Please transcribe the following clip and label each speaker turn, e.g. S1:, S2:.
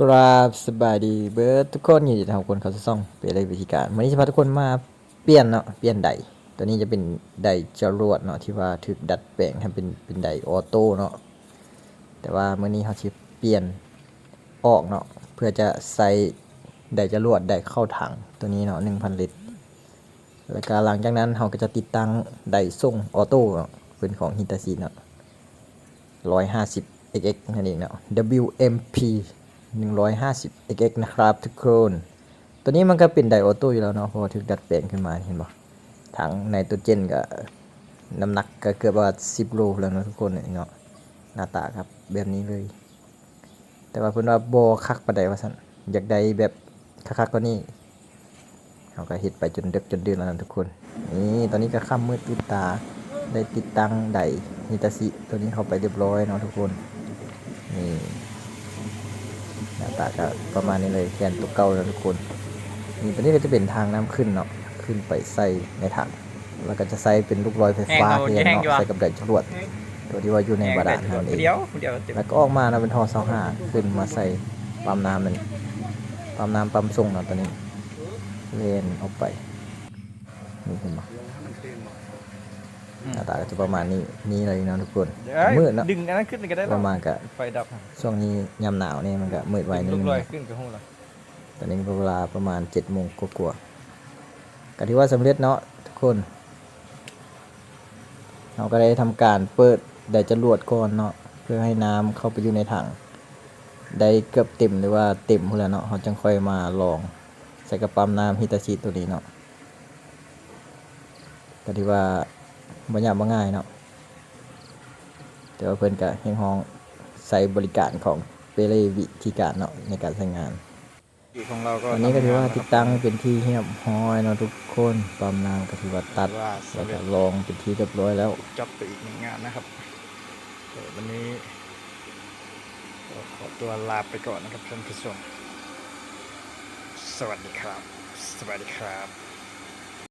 S1: กราบสบายดีเบิร์ดทุกคนยินดีต้อนรับทุกคนเขาสู่ช่องเปลี่ยนวิธีการวันนี้จะพาทุกคนมาเปลี่ยนเนาะเปลี่ยนไดตัวนี้จะเป็นไดจรวดเนาะที่ว่าถูกดัดแปลงให้เป็นเป็นไดออโต้เนาะแต่ว่าเมื่อนี้เขาจะเปลี่ยนออกเนาะเพื่อจะใส่ไดจรวดไดเข้าถังตัวนี้เนาะ1,000ลิตรแล้วก็หลังจากนั้นเราก็จะติดตั้งไดส่งออโต้เป็นของฮิตาชิเนาะ150 xx นั่นเองเนาะ WMP 150 xx นะครับทุกคน ตัวนี้มันก็เป็นไดออโต้อยู่แล้วเนาะเพราะว่าถึกดัดแปลงขึ้นมาเห็นบ่ถังไนโตรเจนก็น้ำหนักก็เกือบว่า 10 โลแล้วเนาะทุกคนเนาะหน้าตาครับแบบนี้เลย แต่ว่าเพิ่นว่าบ่คักปานใดว่าซั่นอยากได้แบบคักๆกว่านี้เราก็เฮ็ดไปจนเดึกจนดื่นแล้วนะทุกคน นี่ตอนนี้ก็ค่ำมืดตื่นตาได้ติดตั้งไดฮิตาชิตัวนี้เข้าไปเรียบร้อยเนาะทุกคน นี่ หน้าตาก็ประมาณนี้เลยแกนตัวเก่าแล้วทุกคนนี่ตัวนี้ก็จะเป็นทางน้ำขึ้นเนาะขึ้นไปใส่ในถังแล้วก็จะใส่เป็นลูกลอยไฟฟ้า
S2: แห้ง
S1: เพีย
S2: เอา
S1: ง
S2: แห้ง
S1: เนาะ
S2: อยู่อะ
S1: ใส่กับไดจรวดตัวที่ว่าอยู่ในบาดาลนั่นเอง
S2: เดียวเดียวเต็ม
S1: แล้วก็ออกมานะเป็นท่อเสาห้าขึ้นมาใส่ปั๊มน้ำนั่นปั๊มน้ำปั๊มส่งเนาะตัวนี้เลนออกไปนี่เห็นไหม หน้าตาก็จะประมาณนี้นี่เลยเนาะทุกคน
S2: เอ้ย
S1: มืดเนาะ
S2: ดึงอันนั้นขึ้นก็ได้
S1: ประมาณกับ
S2: ไฟดับ
S1: ช่วงนี้ยามหนาวเนี่ยมันก็มืดไวนิด
S2: ลู
S1: นึ
S2: ก
S1: ง
S2: ลอย
S1: นะ
S2: ขึ้นกับหูละ
S1: ตอนนี้เวลาประมาณเจ็ดโมงกว่าๆก็ถือว่าสำเร็จเนาะทุกคนเราก็ได้ทำการเปิดไดจรวดก่อนเนาะเพื่อให้น้ำเข้าไปอยู่ในถังได้เกือบเต็มหรือว่าเต็มพุ่นแล้วเนาะเขาจึงค่อยมาลองใส่กระปั๊มน้ำฮิตาชิตัวนี้เนาะก็ถือว่า บ่ยากบ่ง่ายเนาะแต่ว่าเพิ่นก็ยังห้องใส่บริการของเปเรวิธีการเนาะในการใช้งาน
S2: ของเราก็
S1: ตอนนี้ก็ถือว่าติดตั้งเป็นที่เรียบร้อยเนาะทุกคนปั๊มน้ำก็ถือว่าตัด
S2: ว่า
S1: แล้ว
S2: สำเร็
S1: ก็
S2: จ
S1: ลองเป็นที่เรียบร้อยแล้ว
S2: จบไปอีกหนึ่งงานนะครับเดี๋ยววันนี้ก็ขอตัวลาไปก่อนนะครับท่านผู้ชมสวัสดีครับ สวัสดีครับ